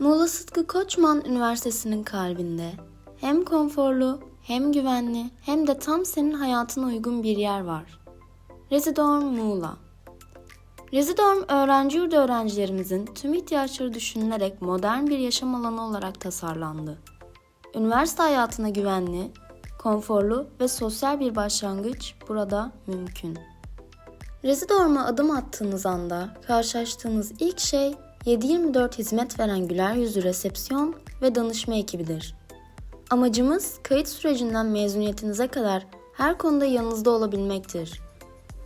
Muğla Sıtkı Koçman Üniversitesi'nin kalbinde hem konforlu, hem güvenli, hem de tam senin hayatına uygun bir yer var. Rezidorm Muğla Rezidorm öğrenci yurdu öğrencilerimizin tüm ihtiyaçları düşünülerek modern bir yaşam alanı olarak tasarlandı. Üniversite hayatına güvenli, konforlu ve sosyal bir başlangıç burada mümkün. Rezidorm'a adım attığınız anda karşılaştığınız ilk şey 7-24 hizmet veren güler yüzlü resepsiyon ve danışma ekibidir. Amacımız kayıt sürecinden mezuniyetinize kadar her konuda yanınızda olabilmektir.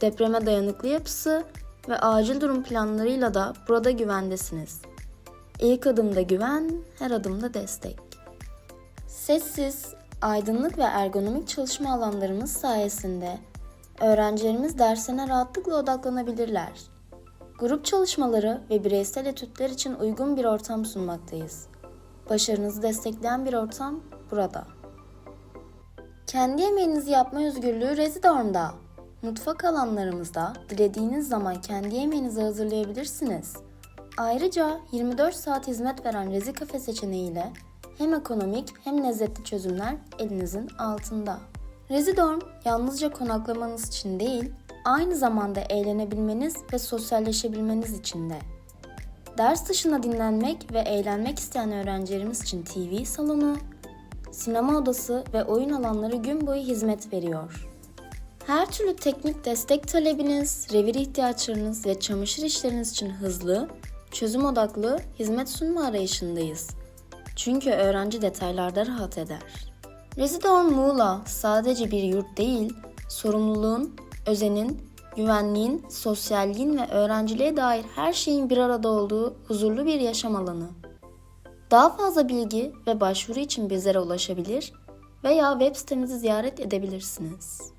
Depreme dayanıklı yapısı ve acil durum planlarıyla da burada güvendesiniz. İlk adımda güven, her adımda destek. Sessiz, aydınlık ve ergonomik çalışma alanlarımız sayesinde öğrencilerimiz derslerine rahatlıkla odaklanabilirler. Grup çalışmaları ve bireysel etütler için uygun bir ortam sunmaktayız. Başarınızı destekleyen bir ortam burada. Kendi yemeğinizi yapma özgürlüğü Rezidorm'da. Mutfak alanlarımızda dilediğiniz zaman kendi yemeğinizi hazırlayabilirsiniz. Ayrıca 24 saat hizmet veren Rezi Kafe seçeneğiyle hem ekonomik hem lezzetli çözümler elinizin altında. Rezidorm yalnızca konaklamanız için değil, aynı zamanda eğlenebilmeniz ve sosyalleşebilmeniz için de. Ders dışında dinlenmek ve eğlenmek isteyen öğrencilerimiz için TV salonu, sinema odası ve oyun alanları gün boyu hizmet veriyor. Her türlü teknik destek talebiniz, revir ihtiyaçlarınız ve çamaşır işleriniz için hızlı, çözüm odaklı hizmet sunma arayışındayız. Çünkü öğrenci detaylarda rahat eder. Rezidorm Muğla sadece bir yurt değil, sorumluluğun, özenin, güvenliğin, sosyalliğin ve öğrenciliğe dair her şeyin bir arada olduğu huzurlu bir yaşam alanı. Daha fazla bilgi ve başvuru için bizlere ulaşabilir veya web sitemizi ziyaret edebilirsiniz.